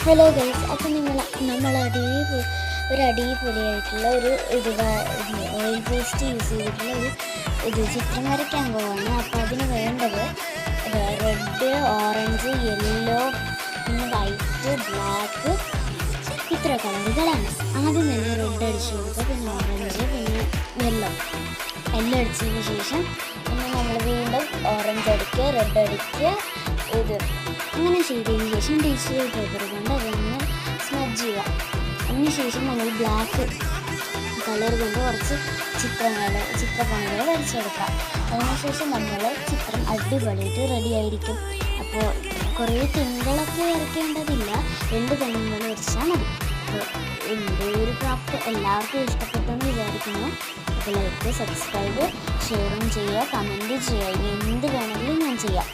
Hello guys അപ്പം നിങ്ങൾ നമ്മൾ അടിപൊളി ഒരു അടിപൊളിയായിട്ടുള്ള ഒരു ഇത് ഓയിൽ പേസ്റ്റ് യൂസ് ചെയ്തിട്ടുള്ള ഒരു ഇത് ചിത്രം വരയ്ക്കാൻ പോവാണ് അപ്പോൾ അതിന് വേണ്ടത് റെഡ് ഓറഞ്ച് യെല്ലോ പിന്നെ വൈറ്റ് ബ്ലാക്ക് ഇത്ര കളറുകളാണ് ആദ്യം തന്നെ റെഡ് അടിച്ചു കൊടുക്കുക. പിന്നെ ഓറഞ്ച് പിന്നെ യെല്ലോ യെല്ലോ അടിച്ചതിന് ശേഷം പിന്നെ നമ്മൾ വീണ്ടും ഓറഞ്ച് അടിക്കുക റെഡ് അടിക്കുക ഇത് അങ്ങനെ ചെയ്തതിന് ശേഷം അതൊന്ന് സ്മജ് ചെയ്യുക അതിനുശേഷം നമ്മൾ ബ്ലാക്ക് കളർ കൊണ്ട് കുറച്ച് ചിത്രങ്ങൾ ചിത്രപ്പണികൾ വരച്ചെടുക്കാം അതിനുശേഷം നമ്മൾ ചിത്രം അടിപൊളിയായിട്ട് റെഡി ആയിരിക്കും. അപ്പോൾ കുറേ തെങ്ങുകളൊക്കെ വരയ്ക്കേണ്ടതില്ല. രണ്ട് തെങ്ങുകൾ വരച്ചാൽ മതി. അപ്പോൾ എന്റെ ഒരു ക്രാഫ്റ്റ് എല്ലാവർക്കും ഇഷ്ടപ്പെട്ടെന്ന് വിചാരിക്കുന്നു. അപ്പോൾ ലൈക്ക് സബ്സ്ക്രൈബ് ഷെയറും ചെയ്യുക കമന്റ് ചെയ്യുക. ഇനി എന്ത് വേണമെങ്കിലും ഞാൻ ചെയ്യാം.